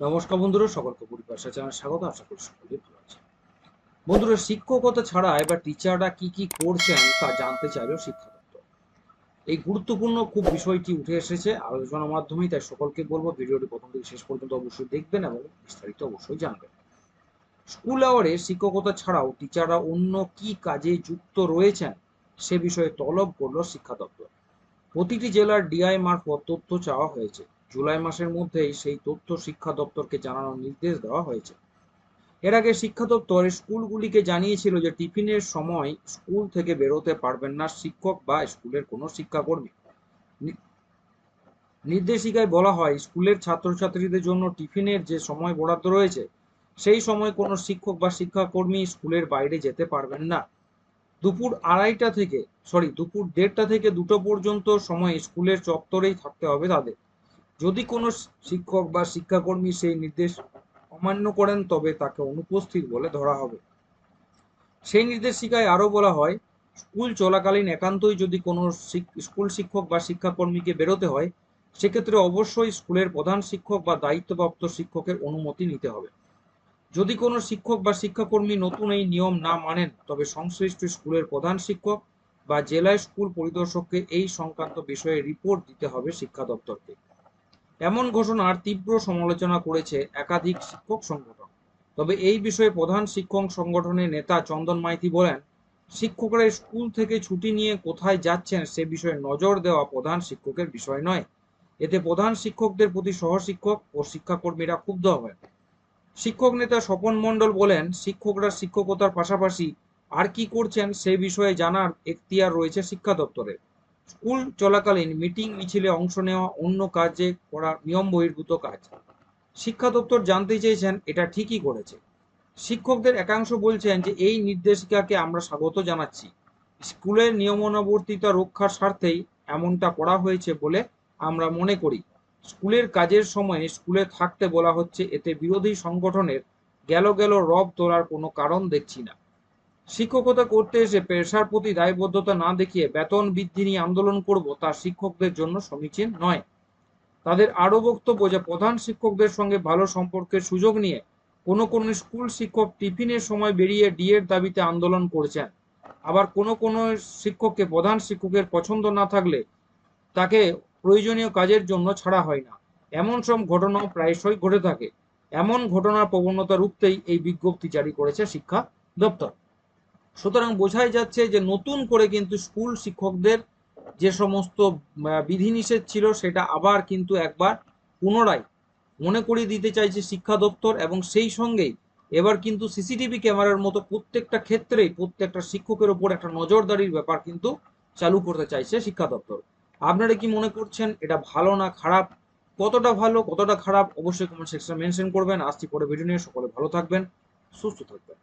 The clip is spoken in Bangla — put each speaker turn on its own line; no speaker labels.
নমস্কার বন্ধুরা, সকলকে পরিভাষা চ্যানেল স্বাগত, আশা করি সকলেই ভালো আছে বন্ধুরা, শিক্ষকতা ছাড়া এবার টিচাররা কি কি করছেন তা জানতে চাইলেও শিক্ষা এই গুরুত্বপূর্ণ খুব বিষয়টি উঠে এসেছে আলোচনার মাধ্যমেই, তাই সকলকে বলব ভিডিওটি প্রথম থেকে শেষ পর্যন্ত অবশ্যই দেখবেন এবং বিস্তারিত অবশ্যই জানবেন। স্কুল আওয়ারে শিক্ষকতা ছাড়াও টিচাররা অন্য কি কাজে যুক্ত রয়েছেন সে বিষয়ে তলব করল শিক্ষা দপ্তর। প্রতিটি জেলার ডিআই মারফত তথ্য চাওয়া হয়েছে। জুলাই মাসের মধ্যেই সেই তথ্য শিক্ষা দপ্তরকে জানানোর নির্দেশ দেওয়া হয়েছে। এর আগে শিক্ষা দপ্তর স্কুলগুলিকে জানিয়েছিল যে টিফিনের সময় স্কুল থেকে বেরোতে পারবেন না শিক্ষক বা স্কুলের কোনো শিক্ষাকর্মী। নির্দেশিকায় বলা হয়, স্কুলের ছাত্রছাত্রীদের জন্য টিফিনের যে সময় বরাদ্দ রয়েছে, সেই সময় কোনো শিক্ষক বা শিক্ষাকর্মী স্কুলের বাইরে যেতে পারবেন না। দুপুর আড়াইটা থেকে, সরি, দুপুর দেড়টা থেকে দুটো পর্যন্ত সময় স্কুলের চত্বরেই থাকতে হবে তাদের। যদি কোনো শিক্ষক বা শিক্ষাকর্মী সেই নির্দেশ অমান্য করেন, তবে তাকে অনুপস্থিত বলে ধরা হবে। সেই নির্দেশিকায় আরও বলা হয়, স্কুল চলাকালীন একান্তই যদি কোনো স্কুল শিক্ষক বা শিক্ষাকর্মীকে বেরোতে হয়, সেক্ষেত্রে অবশ্যই স্কুলের প্রধান শিক্ষক বা দায়িত্বপ্রাপ্ত শিক্ষকের অনুমতি নিতে হবে। যদি কোনো শিক্ষক বা শিক্ষাকর্মী নতুন এই নিয়ম না মানেন, তবে সংশ্লিষ্ট স্কুলের প্রধান শিক্ষক বা জেলা স্কুল পরিদর্শককে এই সংক্রান্ত বিষয়ে রিপোর্ট দিতে হবে শিক্ষা দপ্তরকে। এমন ঘোষণার তীব্র সমালোচনা করেছে একাধিক শিক্ষক সংগঠন। তবে এই বিষয়ে প্রধান শিক্ষক সংগঠনের নেতা চন্দন মাইতি বলেন, শিক্ষকরা স্কুল থেকে ছুটি নিয়ে কোথায় যাচ্ছেন সে বিষয়ে নজর দেওয়া প্রধান শিক্ষকের বিষয় নয়। এতে প্রধান শিক্ষকদের প্রতি সহশিক্ষক ও শিক্ষাকর্মীরা ক্ষুব্ধ হবেন। শিক্ষক নেতা স্বপন মণ্ডল বলেন, শিক্ষকরা শিক্ষকতার পাশাপাশি আর কি করছেন সে বিষয়ে জানার এখতিয়ার রয়েছে শিক্ষা দপ্তরের। স্কুল চলাকালীন মিটিং মিছিলে অংশ নেওয়া অন্য কাজে করা নিয়ম বহির্ভূত কাজ। শিক্ষা দপ্তর জানতে চেয়েছেন, এটা ঠিকই করেছে। শিক্ষকদের একাংশ বলছেন যে, এই নির্দেশিকাকে আমরা স্বাগত জানাচ্ছি। স্কুলের নিয়মানুবর্তিতা রক্ষার স্বার্থেই এমনটা করা হয়েছে বলে আমরা মনে করি। স্কুলের কাজের সময়ে স্কুলে থাকতে বলা হচ্ছে, এতে বিরোধী সংগঠনের গেল গেল রব তোলার কোনো কারণ দেখছি না। শিক্ষকতা করতে এসে পেশার প্রতি দায়বদ্ধতা না দেখিয়ে বেতন বৃদ্ধি নিয়ে আন্দোলন করব তা শিক্ষকদের জন্য সমীচীন নয়। তাদের আরও বক্তব্য যে, প্রধান শিক্ষকদের সঙ্গে ভালো সম্পর্কের সুযোগ নিয়ে কোনো কোনো স্কুল শিক্ষক টিফিনের সময় বেরিয়ে ডিএর দাবিতে আন্দোলন করছেন। আবার কোনো কোনো শিক্ষককে প্রধান শিক্ষকের পছন্দ না থাকলে তাকে প্রয়োজনীয় কাজের জন্য ছাড়া হয় না। এমন সব ঘটনাও প্রায়শই ঘটে থাকে। এমন ঘটনার প্রবণতা রুখতেই এই বিজ্ঞপ্তি জারি করেছে শিক্ষা দপ্তর। সুতরাং বোঝাই যাচ্ছে যে নতুন করে কিন্তু স্কুল শিক্ষকদের যে সমস্ত বিধিনিষেধ ছিল সেটা আবার কিন্তু একবার পুনরায় মনে করিয়ে দিতে চাইছে শিক্ষা দপ্তর এবং সেই সঙ্গেই এবার কিন্তু সিসিটিভি ক্যামেরার মতো প্রত্যেকটা ক্ষেত্রেই প্রত্যেকটা শিক্ষকের ওপর একটা নজরদারির ব্যাপার কিন্তু চালু করতে চাইছে শিক্ষা দপ্তর। আপনারা কি মনে করছেন এটা ভালো না খারাপ? কতটা ভালো, কতটা খারাপ? অবশ্যই কমেন্ট সেকশনে মেনশন করবেন। আসছি পরে ভিডিও নিয়ে। সকলে ভালো থাকবেন, সুস্থ থাকবেন।